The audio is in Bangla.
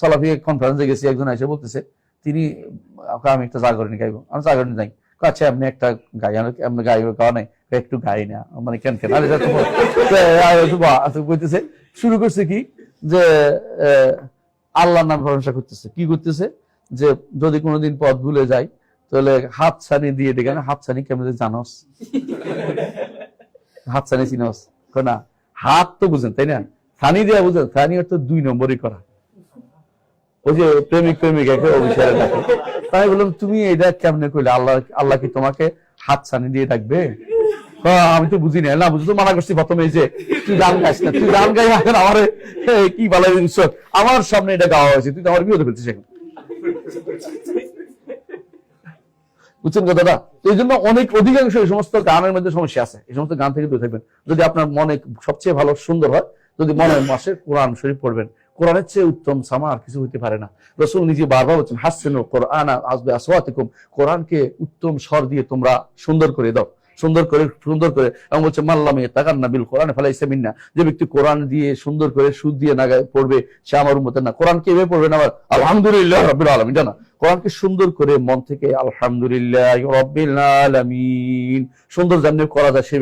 সালাফি কনফারেন্সে গেছি, একজন এসে বলতেছে, তিনি আমি একটা জাগরণী গাইবো। আমি জাগরণী যাই আচ্ছা আপনি একটা গাই আপনি গাইবে গাওয়া নাই একটু গাই না। মানে কেন কেন? আরে শুরু করছে কি, যে আল্লাহর নাম ভরসা করতেছে। কি করতেছে? যে, যদি কোনোদিন পথ ভুলে যায় তাহলে হাত ছানি দিয়ে ডেকে হাত ছানি কেমন জানোস। হাত ছানি চিনোস না, হাত তো বুঝেন, তাই না? ছানি দিয়া বুঝেন ছানি অর্থ দুই নম্বরই করা। ওই যে প্রেমিক প্রেমিকাকে অভিষেকে ডাকে তাই বললাম, তুমি এটা কেমনে কইলে? আল্লাহ আল্লাহ কি তোমাকে হাত ছানি দিয়ে ডাকবে? আমি তো বুঝি না না, বুঝি তো মানা করছি প্রথমে যে, তুই গান গাইস না, তুই গান গাই এখন আমার কি জিনিস? আমার সামনে এটা গাওয়া হয়েছে, তুই তো আমার বিরোধ ফেলছিস এখন। বুঝছেন কথাটা? এই জন্য অনেক, অধিকাংশ এই সমস্ত গানের মধ্যে সমস্যা আছে। এই সমস্ত গান থেকে দূরে থাকবেন। যদি আপনার মনে সবচেয়ে ভালো সুন্দর হয়, যদি মনের মাসে কোরআন শরীফ পড়বেন কোরআনের চেয়ে উত্তম সামা আর কিছু হইতে পারে না। রসুল নিজে বারবার বলছেন হাসছেন কোরআন আসবে আসওয়াতিকুম। কোরআনকে উত্তম স্বর দিয়ে তোমরা সুন্দর করে দাও, সুন্দর করে সুন্দর করে। এবং বলছে মাল্লামে তাকান না বিল কোরআন ফেলাইছে মিন্না। যে ব্যক্তি কোরআন দিয়ে সুন্দর করে সুদ দিয়ে না পড়বে, সে আমার উম্মতের না। কোরআন কে পড়বে না আবার? আলহামদুলিল্লাহ রবিল আলমিন, জানা? কোরআনকে সুন্দর করে মন থেকে আলহামদুলিল্লাহ রবিল আলমিন। সুন্দর জানিয়ে করা যায় সেই